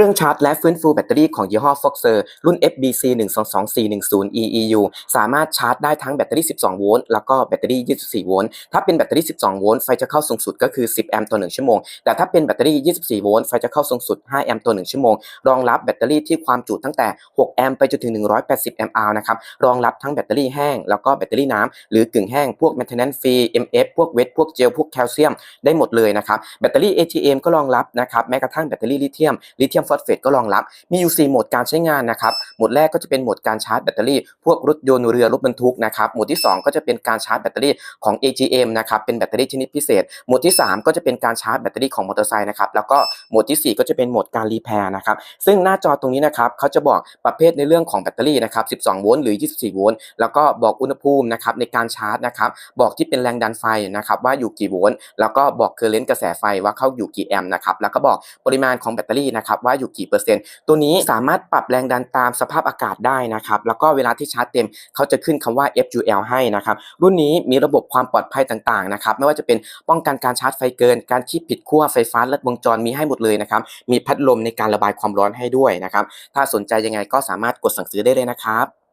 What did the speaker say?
ครื่องชาร์จและฟื้นฟูแบตเตอรี่ของยี่ห้อ Foxer รุ่น FBC 122410 EEU สามารถชาร์จได้ทั้งแบตเตอรี่ 12 โวลต์ แล้วก็แบตเตอรี่ 24 โวลต์ ถ้าเป็นแบตเตอรี่ 12 โวลต์ ไฟจะเข้าสูงสุดก็คือ 10 แอมป์ต่อ 1 ชั่วโมง แต่ถ้าเป็นแบตเตอรี่ 24 โวลต์ ไฟจะเข้าสูงสุด 5 แอมป์ต่อ 1 ชั่วโมง รองรับแบตเตอรี่ที่ความจุตั้งแต่ 6 แอมป์ไปจนถึง 180 แอมป์อนะครับ รองรับทั้งแบตเตอรี่แห้ง แล้วก็แบตเตอรี่น้ำหรือกึ่งแห้ง พวก maintenance free MF พวกเวท พวกเจล พวกแคลเซียม ได้หมดเลยนะครับ แบตเตอรี่ ATM ก็รองรับนะครับ แม้กระทั่งแบตเตอรี่ลิเธียมลิเธียมฟอสเฟตก็รองรับ มีอยู่ 4 โหมดการใช้งานนะครับ โหมดแรกก็จะเป็นโหมดการชาร์จแบตเตอรี่ พวกรถยนต์เรือรถบรรทุกนะครับ โหมดที่ 2 ก็จะเป็นการชาร์จแบตเตอรี่ของ AGM นะครับ เป็นแบตเตอรี่ชนิดพิเศษ โหมดที่ 3 ก็จะเป็นการชาร์จแบตเตอรี่ของมอเตอร์ไซค์นะครับ แล้วก็โหมดทีสี่ 4 ก็จะเป็นโหมดการรีแพร์นะครับ ซึ่งหน้าจอตรงนี้นะครับเขาจะบอกประเภทในเรื่องของแบตเตอรี่นะครับ 12 โวลต์หรือ 24 โวลต์ แล้วก็บอกอุณหภูมินะครับในการชาร์จนะครับบอกที่เป็นแรงดันไฟนะครับว่าอยู่กี่โวลต์แล้วก็บอกเคอร์เรนต์กระแสไฟว่าเข้าอยู่กี่แอมป์นะครับแล้วก็บอกปริมาณของแบตเตอรี่นะครับว่าอยู่กี่เปอร์เซ็นต์ ตัวนี้สามารถปรับแรงดันตามสภาพอากาศได้นะครับ แล้วก็เวลาที่ชาร์จเต็มเขาจะขึ้นคำว่า FUL ให้นะครับ รุ่นนี้มีระบบความปลอดภัยต่างๆนะครับ ไม่ว่าจะเป็นป้องกันการชาร์จไฟเกิน การคีบผิดขั้วไฟฟ้าลัดวงจรมีให้หมดเลยนะครับ มีพัดลมในการระบายความร้อนให้ด้วยนะครับ ถ้าสนใจยังไงก็สามารถกดสั่งซื้อได้เลยนะครับ